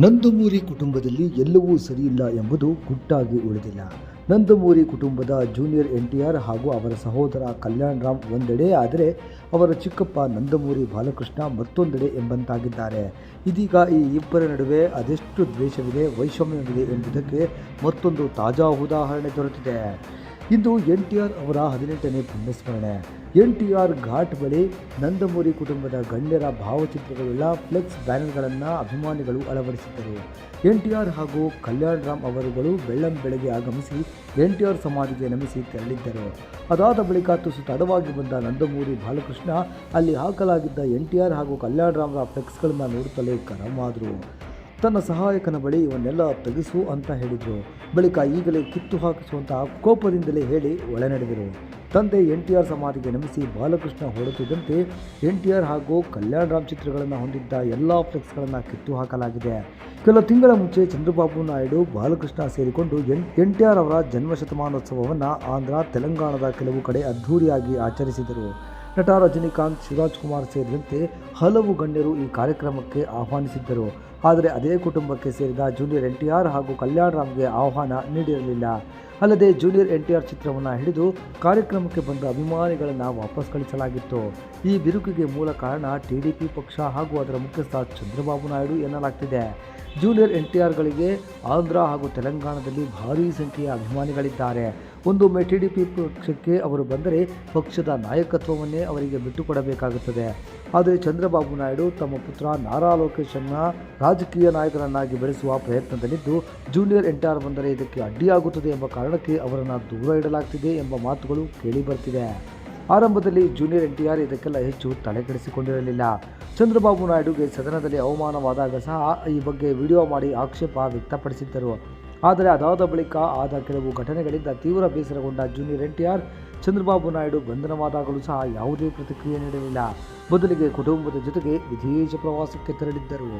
ನಂದಮೂರಿ ಕುಟುಂಬದಲ್ಲಿ ಎಲ್ಲವೂ ಸರಿಯಿಲ್ಲ ಎಂಬುದು ಗುಟ್ಟಾಗಿ ಉಳಿದಿಲ್ಲ. ನಂದಮೂರಿ ಕುಟುಂಬದ ಜೂನಿಯರ್ ಎನ್ ಟಿ ಆರ್ ಹಾಗೂ ಅವರ ಸಹೋದರ ಕಲ್ಯಾಣ್ ರಾಮ್ ಒಂದೆಡೆ, ಆದರೆ ಅವರ ಚಿಕ್ಕಪ್ಪ ನಂದಮೂರಿ ಬಾಲಕೃಷ್ಣ ಮತ್ತೊಂದೆಡೆ ಎಂಬಂತಾಗಿದ್ದಾರೆ. ಇದೀಗ ಈ ಇಬ್ಬರ ನಡುವೆ ಅದೆಷ್ಟು ದ್ವೇಷವಿದೆ, ವೈಷಮ್ಯವಿದೆ ಎಂಬುದಕ್ಕೆ ಮತ್ತೊಂದು ತಾಜಾ ಉದಾಹರಣೆ ದೊರೆತಿದೆ. ಇಂದು ಎನ್ ಟಿ ಆರ್ ಅವರ ಹದಿನೆಂಟನೇ ಪುಣ್ಯಸ್ಮರಣೆ. ಎನ್ ಟಿ ಆರ್ ಘಾಟ್ ಬಳಿ ನಂದಮೂರಿ ಕುಟುಂಬದ ಗಣ್ಯರ ಭಾವಚಿತ್ರಗಳುಳ್ಳ ಫ್ಲೆಕ್ಸ್ ಬ್ಯಾನರ್ಗಳನ್ನು ಅಭಿಮಾನಿಗಳು ಅಳವಡಿಸಿದ್ದರು. ಎನ್ ಟಿ ಆರ್ ಹಾಗೂ ಕಲ್ಯಾಣ್ ರಾಮ್ ಅವರುಗಳು ಬೆಳ್ಳಂ ಬೆಳಗ್ಗೆ ಆಗಮಿಸಿ ಎನ್ ಟಿ ಆರ್ ಸಮಾಧಿಗೆ ನಮಿಸಿ ತೆರಳಿದ್ದರು. ಅದಾದ ಬಳಿಕ ತುಸು ತಡವಾಗಿ ಬಂದ ನಂದಮೂರಿ ಬಾಲಕೃಷ್ಣ ಅಲ್ಲಿ ಹಾಕಲಾಗಿದ್ದ ಎನ್ ಟಿ ಆರ್ ಹಾಗೂ ಕಲ್ಯಾಣ್ ರಾಮ್ರ ಫ್ಲೆಕ್ಸ್ಗಳನ್ನು ನೋಡುತ್ತಲೇ ಗರಮಾದರು ತನ್ನ ಸಹಾಯಕನ ಬಳಿ ಇವನ್ನೆಲ್ಲ ತೆಗೆಸು ಅಂತ ಹೇಳಿದರು. ಬಳಿಕ ಈಗಲೇ ಕಿತ್ತು ಹಾಕಿಸುವಂತಹ ಕೋಪದಿಂದಲೇ ಹೇಳಿ ಒಳನಡೆದರು. ತಂದೆ ಎನ್ ಟಿ ಆರ್ ಸಮಾಧಿಗೆ ನಮಿಸಿ ಬಾಲಕೃಷ್ಣ ಹೊರಡುತ್ತಿದ್ದಂತೆ ಎನ್ ಟಿ ಆರ್ ಹಾಗೂ ಕಲ್ಯಾಣ ರಾಮ್ ಚಿತ್ರಗಳನ್ನು ಹೊಂದಿದ್ದ ಎಲ್ಲ ಫ್ಲೆಕ್ಸ್ಗಳನ್ನು ಕಿತ್ತು ಹಾಕಲಾಗಿದೆ. ಕೆಲ ತಿಂಗಳ ಮುಂಚೆ ಚಂದ್ರಬಾಬು ನಾಯ್ಡು, ಬಾಲಕೃಷ್ಣ ಸೇರಿಕೊಂಡು ಎನ್ ಎನ್ ಟಿ ಆರ್ ಅವರ ಜನ್ಮ ಶತಮಾನೋತ್ಸವವನ್ನು ಆಂಧ್ರ, ತೆಲಂಗಾಣದ ಕೆಲವು ಕಡೆ ಅದ್ಧೂರಿಯಾಗಿ ಆಚರಿಸಿದರು. ನಟ ರಜನಿಕಾಂತ್ ಶಿವರಾಜ್ಕುಮಾರ್ ಸೇರಿದಂತೆ ಹಲವು ಗಣ್ಯರು ಈ ಕಾರ್ಯಕ್ರಮಕ್ಕೆ ಆಹ್ವಾನಿಸಿದ್ದರು. ಆದರೆ ಅದೇ ಕುಟುಂಬಕ್ಕೆ ಸೇರಿದ ಜೂನಿಯರ್ ಎನ್ ಟಿ ಆರ್ ಹಾಗೂ ಕಲ್ಯಾಣ್ ರಾಮ್ಗೆ ಆಹ್ವಾನ ನೀಡಿರಲಿಲ್ಲ. ಅಲ್ಲದೆ ಜೂನಿಯರ್ ಎನ್ ಟಿ ಆರ್ ಚಿತ್ರವನ್ನು ಹಿಡಿದು ಕಾರ್ಯಕ್ರಮಕ್ಕೆ ಬಂದ ಅಭಿಮಾನಿಗಳನ್ನು ವಾಪಸ್ ಕಳಿಸಲಾಗಿತ್ತು. ಈ ಬಿರುಕಿಗೆ ಮೂಲ ಕಾರಣ ಟಿ ಡಿ ಪಿ ಪಕ್ಷ ಹಾಗೂ ಅದರ ಮುಖ್ಯಸ್ಥ ಚಂದ್ರಬಾಬು ನಾಯ್ಡು ಎನ್ನಲಾಗ್ತಿದೆ. ಜೂನಿಯರ್ ಎನ್ ಟಿ ಆರ್ಗಳಿಗೆ ಆಂಧ್ರ ಹಾಗೂ ತೆಲಂಗಾಣದಲ್ಲಿ ಭಾರೀ ಸಂಖ್ಯೆಯ ಅಭಿಮಾನಿಗಳಿದ್ದಾರೆ. ಒಂದೊಮ್ಮೆ ಟಿ ಡಿ ಪಿ ಪಕ್ಷಕ್ಕೆ ಅವರು ಬಂದರೆ ಪಕ್ಷದ ನಾಯಕತ್ವವನ್ನೇ ಅವರಿಗೆ ಬಿಟ್ಟುಕೊಡಬೇಕಾಗುತ್ತದೆ. ಆದರೆ ಚಂದ್ರಬಾಬು ನಾಯ್ಡು ತಮ್ಮ ಪುತ್ರ ನಾರಾ ಲೋಕೇಶನ್ನ ರಾಜಕೀಯ ನಾಯಕರನ್ನಾಗಿ ಬೆಳೆಸುವ ಪ್ರಯತ್ನದಲ್ಲಿದ್ದು, ಜೂನಿಯರ್ ಎನ್ ಟಿ ಆರ್ ಬಂದರೆ ಇದಕ್ಕೆ ಅಡ್ಡಿಯಾಗುತ್ತದೆ ಎಂಬ ಕಾರಣಕ್ಕೆ ಅವರನ್ನು ದೂರ ಇಡಲಾಗ್ತಿದೆ ಎಂಬ ಮಾತುಗಳು ಕೇಳಿಬರ್ತಿದೆ ಆರಂಭದಲ್ಲಿ ಜೂನಿಯರ್ ಎನ್ ಟಿ ಆರ್ ಇದಕ್ಕೆಲ್ಲ ಹೆಚ್ಚು ತಲೆಕೆಡಿಸಿಕೊಂಡಿರಲಿಲ್ಲ. ಚಂದ್ರಬಾಬು ನಾಯ್ಡುಗೆ ಸದನದಲ್ಲಿ ಅವಮಾನವಾದಾಗ ಸಹ ಈ ಬಗ್ಗೆ ವಿಡಿಯೋ ಮಾಡಿ ಆಕ್ಷೇಪ ವ್ಯಕ್ತಪಡಿಸಿದ್ದರು. ಆದರೆ ಅದಾದ ಬಳಿಕ ಆದ ಕೆಲವು ಘಟನೆಗಳಿಂದ ತೀವ್ರ ಬೇಸರಗೊಂಡ ಜೂನಿಯರ್ ಆರ್ ಚಂದ್ರಬಾಬು ನಾಯ್ಡು ಬಂಧನವಾದಾಗಲೂ ಸಹ ಯಾವುದೇ ಪ್ರತಿಕ್ರಿಯೆ ನೀಡಲಿಲ್ಲ. ಬದಲಿಗೆ ಕುಟುಂಬದ ಜೊತೆಗೆ ವಿದೇಶ ಪ್ರವಾಸಕ್ಕೆ ತೆರಳಿದ್ದರು.